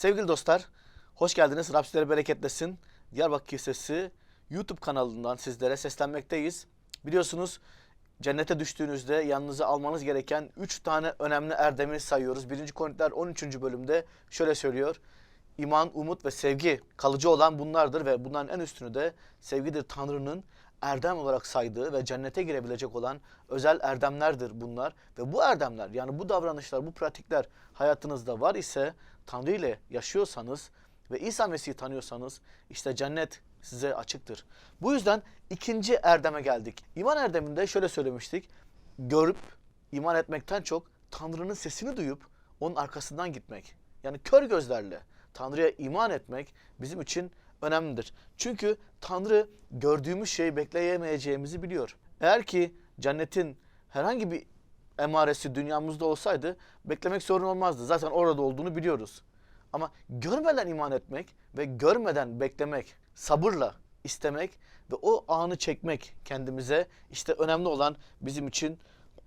Sevgili dostlar, hoş geldiniz. Rab sizleri bereketlesin. Diyarbakır Kilisesi YouTube kanalından sizlere seslenmekteyiz. Biliyorsunuz cennete düştüğünüzde yanınıza almanız gereken 3 tane önemli erdemi sayıyoruz. 1. Korintiler 13. bölümde şöyle söylüyor. İman, umut ve sevgi kalıcı olan bunlardır ve bunların en üstünü de sevgidir Tanrı'nın erdem olarak saydığı ve cennete girebilecek olan özel erdemlerdir bunlar. Ve bu erdemler yani bu davranışlar, bu pratikler hayatınızda var ise Tanrı ile yaşıyorsanız ve İsa Mesih'i tanıyorsanız işte cennet size açıktır. Bu yüzden ikinci erdeme geldik. İman erdeminde şöyle söylemiştik. Görüp iman etmekten çok Tanrı'nın sesini duyup onun arkasından gitmek. Yani kör gözlerle Tanrı'ya iman etmek bizim için önemlidir. Çünkü Tanrı gördüğümüz şeyi bekleyemeyeceğimizi biliyor. Eğer ki cennetin herhangi bir emaresi dünyamızda olsaydı beklemek sorun olmazdı. Zaten orada olduğunu biliyoruz. Ama görmeden iman etmek ve görmeden beklemek, sabırla istemek ve o anı çekmek kendimize işte önemli olan bizim için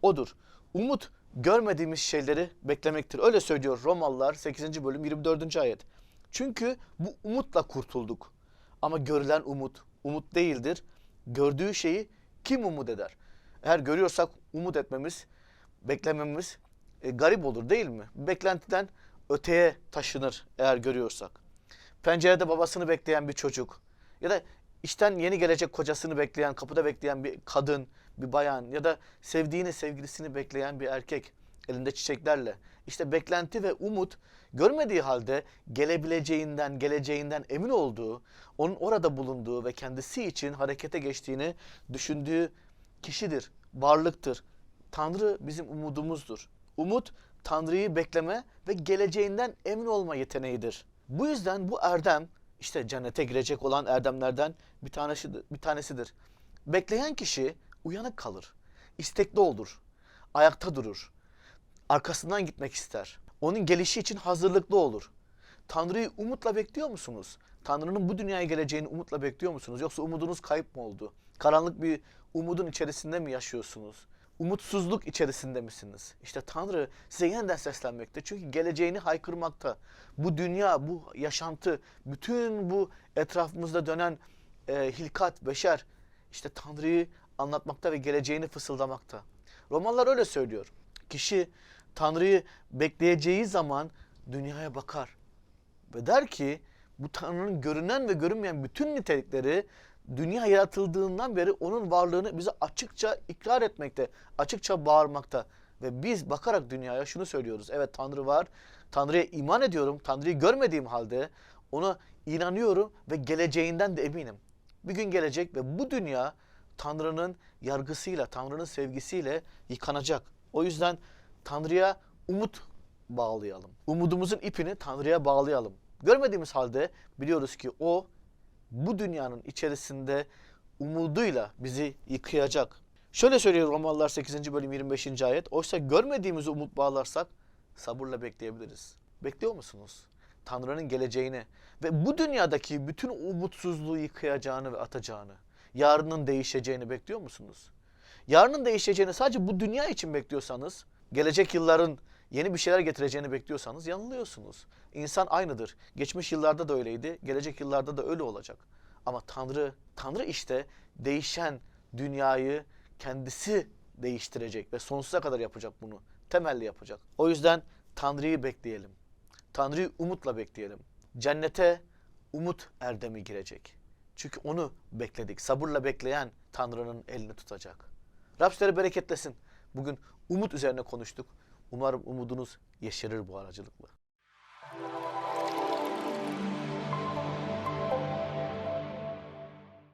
odur. Umut görmediğimiz şeyleri beklemektir. Öyle söylüyor Romalılar 8. bölüm 24. ayet. Çünkü bu umutla kurtulduk. Ama görülen umut umut değildir. Gördüğü şeyi kim umut eder? Eğer görüyorsak umut etmemiz, beklememiz e, garip olur değil mi? Beklentiden öteye taşınır eğer görüyorsak. Pencerede babasını bekleyen bir çocuk ya da işten yeni gelecek kocasını bekleyen, kapıda bekleyen bir kadın, bir bayan ya da sevdiğini, sevgilisini bekleyen bir erkek elinde çiçeklerle. İşte beklenti ve umut görmediği halde gelebileceğinden, geleceğinden emin olduğu, onun orada bulunduğu ve kendisi için harekete geçtiğini düşündüğü kişidir, varlıktır. Tanrı bizim umudumuzdur. Umut Tanrı'yı bekleme ve geleceğinden emin olma yeteneğidir. Bu yüzden bu erdem işte cennete girecek olan erdemlerden bir tanesidir. Bir tanesidir. Bekleyen kişi uyanık kalır, istekli olur, ayakta durur, arkasından gitmek ister. Onun gelişi için hazırlıklı olur. Tanrı'yı umutla bekliyor musunuz? Tanrı'nın bu dünyaya geleceğini umutla bekliyor musunuz? Yoksa umudunuz kayıp mı oldu? Karanlık bir umudun içerisinde mi yaşıyorsunuz? Umutsuzluk içerisinde misiniz? İşte Tanrı size yeniden seslenmekte. Çünkü geleceğini haykırmakta. Bu dünya, bu yaşantı, bütün bu etrafımızda dönen e, hilkat, beşer işte Tanrı'yı anlatmakta ve geleceğini fısıldamakta. Romalılar öyle söylüyor. Kişi Tanrı'yı bekleyeceği zaman dünyaya bakar ve der ki bu Tanrı'nın görünen ve görünmeyen bütün nitelikleri dünya yaratıldığından beri onun varlığını bize açıkça ikrar etmekte, açıkça bağırmakta. Ve biz bakarak dünyaya şunu söylüyoruz. Evet Tanrı var. Tanrı'ya iman ediyorum. Tanrı'yı görmediğim halde ona inanıyorum ve geleceğinden de eminim. Bir gün gelecek ve bu dünya Tanrı'nın yargısıyla, Tanrı'nın sevgisiyle yıkanacak. O yüzden Tanrı'ya umut bağlayalım. Umudumuzun ipini Tanrı'ya bağlayalım. Görmediğimiz halde biliyoruz ki o bu dünyanın içerisinde umuduyla bizi yıkayacak. Şöyle söylüyor Romalılar 8. bölüm 25. ayet. Oysa görmediğimizi umut bağlarsak sabırla bekleyebiliriz. Bekliyor musunuz? Tanrı'nın geleceğini ve bu dünyadaki bütün umutsuzluğu yıkayacağını ve atacağını, yarının değişeceğini bekliyor musunuz? Yarının değişeceğini sadece bu dünya için bekliyorsanız, gelecek yılların yeni bir şeyler getireceğini bekliyorsanız yanılıyorsunuz. İnsan aynıdır. Geçmiş yıllarda da öyleydi, gelecek yıllarda da öyle olacak. Ama Tanrı, Tanrı işte değişen dünyayı kendisi değiştirecek ve sonsuza kadar yapacak bunu. Temelli yapacak. O yüzden Tanrı'yı bekleyelim. Tanrı'yı umutla bekleyelim. Cennete umut erdemi girecek. Çünkü onu bekledik. Sabırla bekleyen Tanrı'nın elini tutacak. Rabsleri bereketlesin. Bugün umut üzerine konuştuk. Umarım umudunuz yeşerir bu aracılıkla.